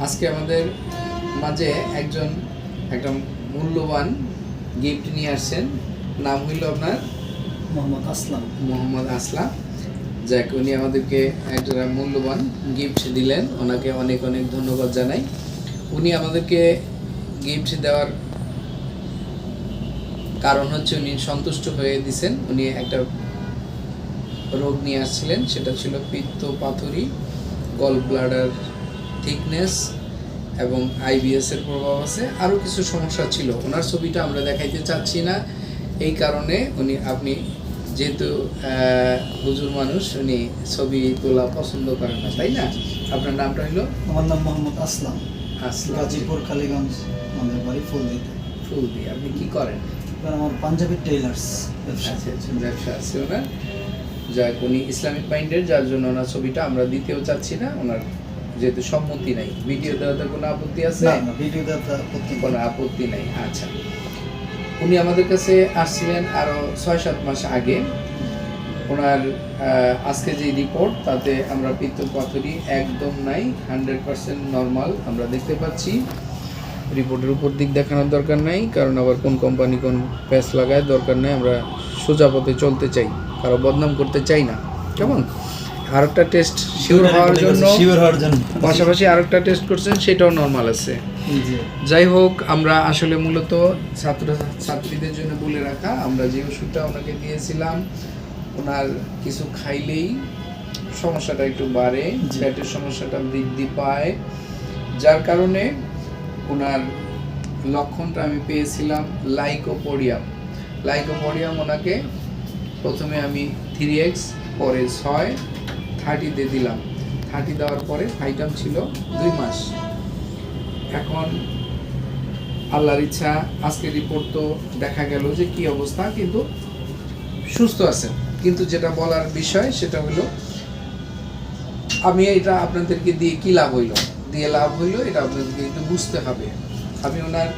আজকে আমাদের মাঝে একজন একটা মূল্যবান গিফট নিয়ে আসছেন। নাম হইল আপনার? মোহাম্মদ আসলাম। মোহাম্মদ আসলাম। যাক উনি আমাদেরকে একটা মূল্যবান গিফট দিলেন। ওনাকে অনেক অনেক ধন্যবাদ জানাই। উনি আমাদেরকে গিফট দেওয়ার কারণ হচ্ছে উনি সন্তুষ্ট হয়ে দিছেন। উনি একটা রোগ নিয়ে আসছিলেন সেটা ছিল পিত্ত পাথরি গল ব্লাডার থিকনেস এবং আইবিএস এর প্রভাব আছে। আরও কিছু সমস্যা ছিল। ওনার ছবিটা আমরা দেখাইতে চাচ্ছি না। এই কারণে উনি আপনি যেহেতু হুজুর মানুষ উনি ছবি তোলা পছন্দ করেন না তাই না? আপনার নামটা হলো আমার নাম মোহাম্মদ আসলাম। আসলাম। গাজীপুর কালীগঞ্জ আমাদের বাড়ি ফুল দিতে ফুল দিয়ে আপনি কি করেন? আমার পাঞ্জাবি টেইলার্স ব্যবসা। আচ্ছা আচ্ছা ব্যবসা আছে ওনার। যাক উনি ইসলামিক মাইন্ডের যার জন্য ওনার ছবিটা আমরা দিতেও চাচ্ছি না। ওনার যেহেতু সম্মতি নাই। ভিডিও দেওয়াতে কোনো আপত্তি আছে? না ভিডিও দাদা প্রতি কোনো আপত্তি নাই। আচ্ছা। উনি আমাদের কাছে আসছিলেন আরও ছয় সাত মাস আগে। ওনার আজকে যে রিপোর্ট তাতে আমরা পিত্ত পাথরি একদম নাই হান্ড্রেড পার্সেন্ট নর্মাল আমরা দেখতে পাচ্ছি। রিপোর্টের উপর দিক দেখানোর দরকার নাই কারণ আবার কোন কোম্পানি কোন প্যাচ লাগায় দরকার নেই আমরা সোজা পথে চলতে চাই কারও বদনাম করতে চাই না। কেমন? আর একটা টেস্ট শিওর হওয়ার জন্য শিওর হওয়ার জন্য। পাশাপাশি আরেকটা টেস্ট করছেন সেটাও নর্মাল আছে। জি যাই হোক আমরা আসলে মূলত ছাত্র ছাত্রীদের জন্য বলে রাখা আমরা যে ওষুধটা ওনাকে দিয়েছিলাম ওনার কিছু খাইলেই সমস্যাটা একটু বাড়ে জি। পেটের সমস্যাটা বৃদ্ধি পায়। যার কারণে ওনার লক্ষণটা আমি পেয়েছিলাম লাইকোপোডিয়াম। লাইকোপোডিয়াম ওনাকে প্রথমে আমি থ্রি এক্স পরে ছয় থার্টিতে দিলাম। থার্টি দেওয়ার পরে ফাইটাম ছিল দুই মাস। এখন আল্লাহর ইচ্ছা, আজকে রিপোর্ট তো দেখা গেল যে কি অবস্থা, কিন্তু সুস্থ আছেন। কিন্তু যেটা বলার বিষয়, সেটা হলো, আমি এটা আপনাদেরকে দিয়ে কি লাভ হইল? দিয়ে লাভ হইল এটা আপনাদেরকে কিন্তু বুঝতে হবে। আমি ওনার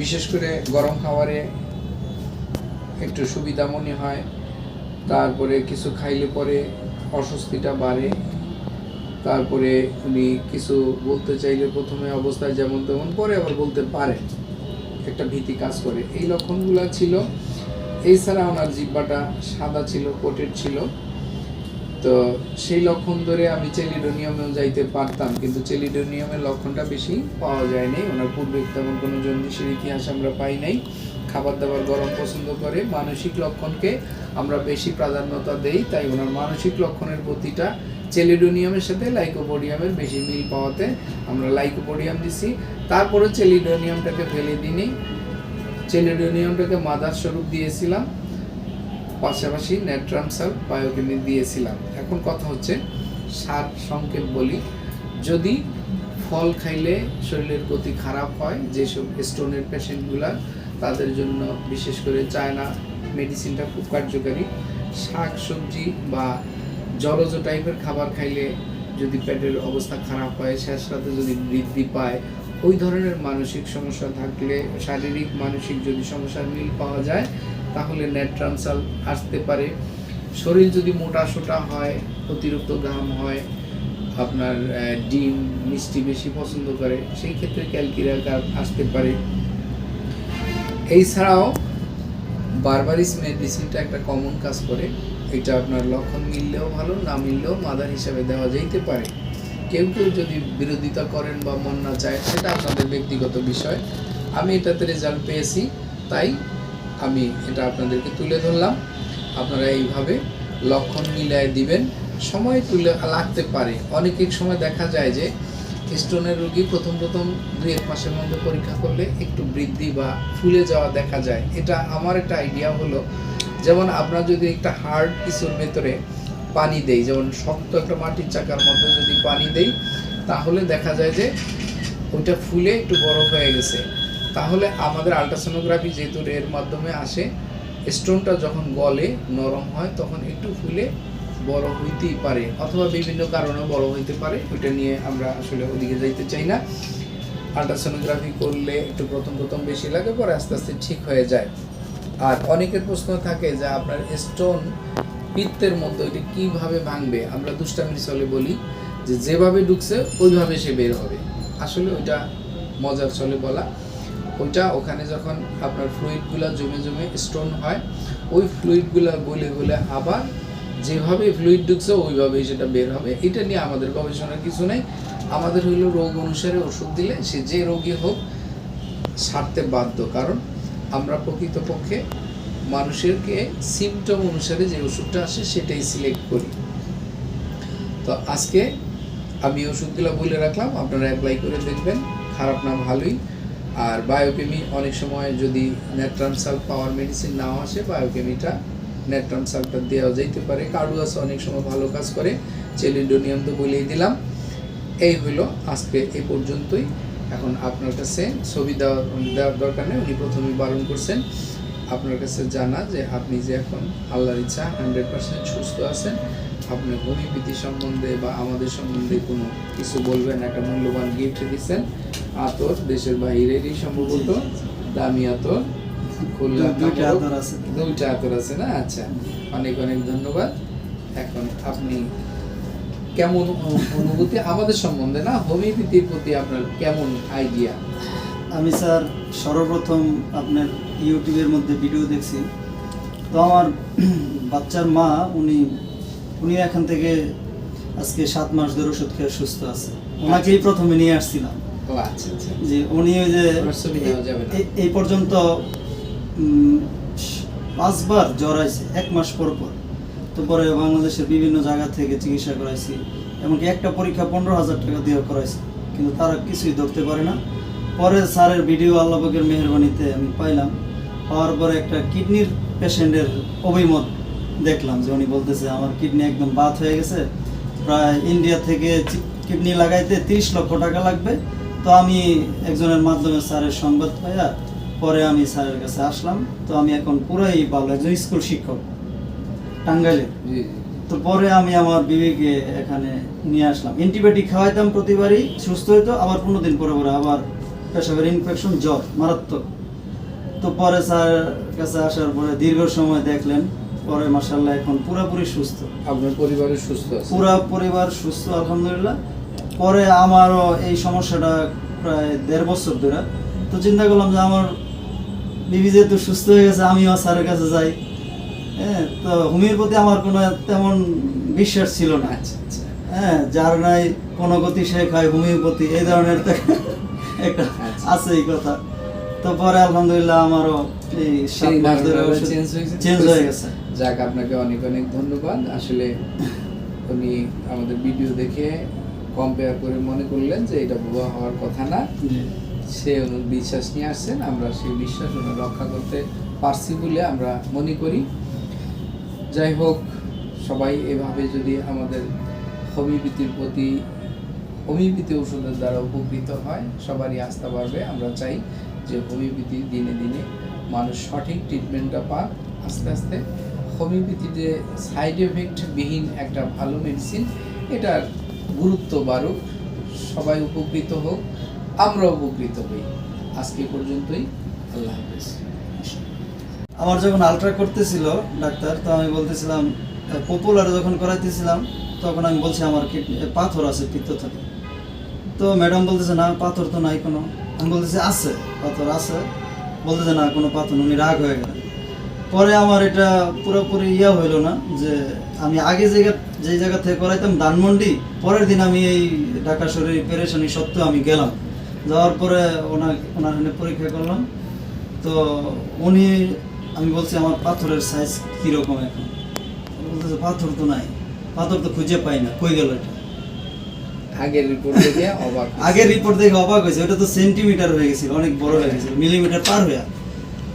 বিশেষ করে গরম খাবারে একটু সুবিধা মনে হয়, তারপরে কিছু খাইলে পরে অস্বস্তিটা বাড়ে। তারপরে উনি কিছু বলতে চাইলে প্রথমে অবস্থায় যেমন তেমন, পরে আবার বলতে পারে একটা ভীতি কাজ করে। এই লক্ষণগুলো ছিল। এছাড়া ওনার জিব্বাটা সাদা ছিল, কোটের ছিল। তো সেই লক্ষণ ধরে আমি চেলিডোনিয়ামেও যাইতে পারতাম, কিন্তু চেলিডোনিয়ামের লক্ষণটা বেশি পাওয়া যায়নি ওনার পূর্বে তেমন কোনো জন্ডিসের ইতিহাস আমরা পাই নাই। খাবার দাবার গরম পছন্দ করে, মানসিক লক্ষণকে আমরা বেশি প্রাধান্যতা দেই, তাই ওনার মানসিক লক্ষণের প্রতিটা চেলিডোনিয়ামের সাথে লাইকোপোডিয়ামের বেশি মিল পাওয়াতে আমরা লাইকোপোডিয়াম দিছি। তারপরে চেলিডোনিয়ামটাকে ফেলে দিনি চেলিডোনিয়ামটাকে মাদার স্বরূপ দিয়েছিলাম, পাশাপাশি নেট্রামসাল বায়োকেমিক দিয়েছিলাম। এখন কথা হচ্ছে সার সংক্ষেপ বলি, যদি ফল খাইলে শরীরের গতি খারাপ হয়, যেসব স্টোনের পেশেন্টগুলা তাদের জন্য, বিশেষ করে চায়না মেডিসিনটা খুব কার্যকারী। শাক সবজি বা জলজ টাইপের খাবার খাইলে যদি পেটের অবস্থা খারাপ হয় শেষ রাতে যদি বৃদ্ধি পায়, ওই ধরনের মানসিক সমস্যা থাকলে, শারীরিক, মানসিক যদি সমস্যার মিল পাওয়া যায়, তাহলে নেট্রামসাল আসতে পারে। শরীর যদি মোটা সোটা হয়, অতিরিক্ত ঘাম হয়, আপনার ডিম, মিষ্টি বেশি পছন্দ করে, সেই ক্ষেত্রে ক্যালকিরাকার আসতে পারে। এছাড়াও বারবারিস মেডিসিনটা একটা কমন কাজ করে। এটা আপনার লক্ষণ মিললেও ভালো, না মিললেও মাদার হিসাবে দেওয়া যাইতে পারে। কেউ কেউ যদি বিরোধিতা করেন বা মন না চায়, সেটা আপনাদের ব্যক্তিগত বিষয়। আমি এটাতে রেজাল্ট পেয়েছি, তাই আমি এটা আপনাদেরকে তুলে ধরলাম। আপনারা এইভাবে লক্ষণ মিলায় দিবেন। সময় তুলে লাগতে পারে। অনেক সময় দেখা যায় যে স্টোনের রোগী প্রথম প্রথম দুই এক মাসের মধ্যে পরীক্ষা করলে একটু বৃদ্ধি বা ফুলে যাওয়া দেখা যায়। এটা আমার একটা আইডিয়া হলো, যেমন আপনার যদি একটা হার্ড কিছুর ভেতরে পানি দেই, যেমন শক্ত একটা মাটির চাকার মধ্যে যদি পানি দেই, তাহলে দেখা যায় যে ওইটা ফুলে একটু বড় হয়ে গেছে। তাহলে আমাদের আলট্রাসোনোগ্রাফি যেহেতু এর মাধ্যমে আসে স্টোনটা যখন গলে, নরম হয়, তখন একটু ফুলে বড় হইতেই পারে অথবা বিভিন্ন কারণে বড় হইতে পারে, ওইটা নিয়ে আমরা আসলে ওদিকে যাইতে চাই না। আলট্রাসোনোগ্রাফি করলে একটু প্রথম প্রথম বেশি লাগে, পরে আস্তে আস্তে ঠিক হয়ে যায়। আর অনেকের প্রশ্ন থাকে যে আপনার স্টোন পিত্তের মধ্যে ওইটা কীভাবে ভাঙবে? আমরা দুষ্টামির চলে বলি যে যেভাবে ঢুকছে, ওইভাবে সে বের হবে। আসলে ওইটা মজার চলে বলা। ওইটা ওখানে যখন আপনার ফ্লুইডগুলো জমে জমে স্টোন হয়, ওই ফ্লুইডগুলো গলে গলে আবার যেভাবে ফ্লুইড ঢুকছে, ওইভাবেই সেটা বের হবে। এটা নিয়ে আমাদের গবেষণার কিছু নেই। আমাদের হইল রোগ অনুসারে ওষুধ দিলে সে যে রোগী হোক, সারতে বাধ্য। কারণ আমরা প্রকৃতপক্ষে মানুষেরকে সিমটম অনুসারে যে ওষুধটা আসে, সেটাই সিলেক্ট করি। তো আজকে আমি ওষুধগুলো বলে রাখলাম। আপনারা অ্যাপ্লাই করে দেখবেন। খারাপ না, ভালোই। আর বায়োকেমি অনেক সময় যদি নেট্রামসাল পাওয়ার মেডিসিন নাও আসে বায়োকেমিটা নেট্রামসালটা দেওয়া যাইতে পারে। কার্ডুয়াস অনেক সময় ভালো কাজ করে। চেলিডোনিয়াম তো বলেই দিলাম। এই হলো আজকে এ পর্যন্তই। এখন আপনার কাছে ছবি দেওয়ার দেওয়ার দরকার নেই। উনি প্রথমেই বারণ করছেন। আপনার কাছে জানা যে আপনি যে এখন আল্লাহর ইচ্ছা হান্ড্রেড পার্সেন্ট সুস্থ আছেন, আপনি হোমিওপ্যাথি সম্বন্ধে বা আমাদের সম্বন্ধে কোনো কিছু বলবেন, একটা মূল্যবান গিফট দিচ্ছেন আতর দেশের বাইরেরই সম্ভবত। দামি আতর। দুইটা কাপড়। আছে। দুইটা আতর আছে না? আচ্ছা অনেক অনেক ধন্যবাদ। এখন আপনি কেমন অনুভূতি আমাদের সম্বন্ধে না? হোমিওপ্যাথির প্রতি আপনার কেমন আইডিয়া আমি স্যার সর্বপ্রথম আপনার ইউটিউবের মধ্যে ভিডিও দেখছি। তো আমার বাচ্চার মা উনি উনি এখান থেকে আজকে সাত মাস ধরে ওষুধ খেয়ে সুস্থ আছে। ওনাকেই প্রথমে নিয়ে আসছিলাম। আচ্ছা আচ্ছা। যে উনি ওই যে। এই- পর্যন্ত পাঁচবার জ্বর আইছে, এক মাস পর পর। তো পরে বাংলাদেশের বিভিন্ন জায়গা থেকে চিকিৎসা করাইছি, এমনকি একটা পরীক্ষা পনেরো হাজার টাকা দিয়ে করাইছি, কিন্তু তারা কিছুই ধরতে পারে না। পরে স্যারের ভিডিও আল্লাহবাগের মেহরবানিতে আমি পাইলাম, পাওয়ার পরে একটা কিডনির পেশেন্টের অভিমত দেখলাম যে উনি বলতেছে, আমার কিডনি একদম বাদ হয়ে গেছে, প্রায় ইন্ডিয়া থেকে কিডনি লাগাইতে তিরিশ লক্ষ টাকা লাগবে। তো আমি একজনের মাধ্যমে স্যারের সংবাদ পাইয়া পরে আমি স্যারের কাছে আসলাম। তো আমি এখন পুরাই ভালো একজন স্কুল শিক্ষক টাঙ্গাইলের। জি তো পরে আমি আমার বিবিকে এখানে নিয়ে আসলাম। অ্যান্টিবায়োটিক খাওয়াইতাম প্রতিবারই সুস্থ হইতো আবার পনেরো দিন পরে পরে আবার পেশাবের ইনফেকশন জ্বর মারাত্মক। তো পরে স্যার কাছে আসার পরে দীর্ঘ সময় দেখলেন পরে মাসাল্লাহ এখন পুরোপুরি সুস্থ। আপনার পরিবারের সুস্থ পুরা পরিবার সুস্থ আলহামদুলিল্লাহ। পরে আমারও এই সমস্যাটা প্রায় দেড় বছর ধরে। তো চিন্তা করলাম যে আমার বিবি যেহেতু সুস্থ হয়ে গেছে আমিও স্যারের কাছে যাই। হ্যাঁ তো হোমিওর প্রতি আমার কোনো তেমন বিশ্বাস ছিল না। আচ্ছা আচ্ছা হ্যাঁ যার নাই কোনো গতি সে খায় হোমিওপ্যাথি এই ধরনের তো একটা আচ্ছা। আছে এই কথা। তো পরে আলহামদুলিল্লাহ আমারও চেঞ্জ হয়ে গেছে। যাক আপনাকে অনেক অনেক ধন্যবাদ। আসলে উনি আমাদের ভিডিও দেখে কম্পেয়ার করে মনে করলেন যে এটা ভুয়া হওয়ার কথা না। সে বিশ্বাস নিয়ে আসছেন, আমরা সেই বিশ্বাস রক্ষা করতে পারছি বলে আমরা মনে করি। যাই হোক, সবাই এভাবে যদি আমাদের হোমিওপ্যাথির প্রতি, হোমিওপ্যাথি ওষুধের দ্বারা উপকৃত হয়, সবারই আস্থা বাড়বে। আমরা চাই যে হোমিওপ্যাথি দিনে দিনে মানুষ সঠিক ট্রিটমেন্টটা পাক। আস্তে আস্তে হোমিওপ্যাথি যে সাইড এফেক্ট বিহীন একটা ভালো মেডিসিন এটার গুরুত্ব বাড়ুক। সবাই উপকৃত হোক। আমরা উপকৃত হই। আজকে পর্যন্তই, আল্লাহ হাফেজ। আমার যখন আলট্রা করতেছিল ডাক্তার তো আমি বলতেছিলাম পপুলার যখন করাইতেছিলাম, তখন আমি বলছি আমার পাথর আছে পিত্ত থাকে। তো ম্যাডাম বলতেছে, না, পাথর তো নাই কোনো। আমি বলতেছি, আছে, পাথর আছে। বলতেছে, না, কোনো পাথর উনি রাগ হয়ে গেলেন। পরে আমার এটা পুরোপুরি ইয়া হইল না, যে আমি আগে জায়গা যে জায়গা থেকে করাইতাম ধানমন্ডি, পরের দিন আমি এই ঢাকা শরীর পেরেশানি সত্ত্বেও আমি গেলাম। যাওয়ার পরে ওনার ওনার পরীক্ষা করলাম। তো উনি আমি বলছি আমার পাথরের সাইজ কীরকম এখন? বলতেছে পাথর তো নাই। পাথর তো খুঁজে পাই না। কই গেল এটা? আগের রিপোর্ট দেখে অবাক আগের রিপোর্ট দেখে অবাক হয়েছে। ওটা তো সেন্টিমিটার হয়ে গেছিল অনেক বড় হয়ে গেছিল মিলিমিটার পার হয়ে।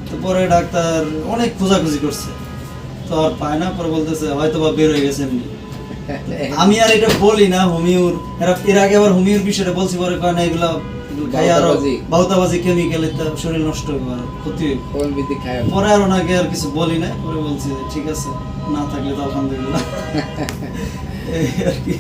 তো পরে ডাক্তার অনেক খোঁজাখুঁজি করছে। তো আর পায় না পরে বলতেছে হয়তো বা বের হয়ে গেছে এমনি। আমি আর এটা বলি না হোমিওর এর আগে আবার হোমিওর বিষয়টা বলছি পরে কয় না এগুলা খাই আরও বাউতাবাজি। কেমিক্যাল শরীর নষ্ট হইব আর ক্ষতি। পরে আর ওনাকে আর কিছু বলি না পরে বলছি ঠিক আছে না থাকলে তো আলহামদুলিল্লাহ। এই আর কি।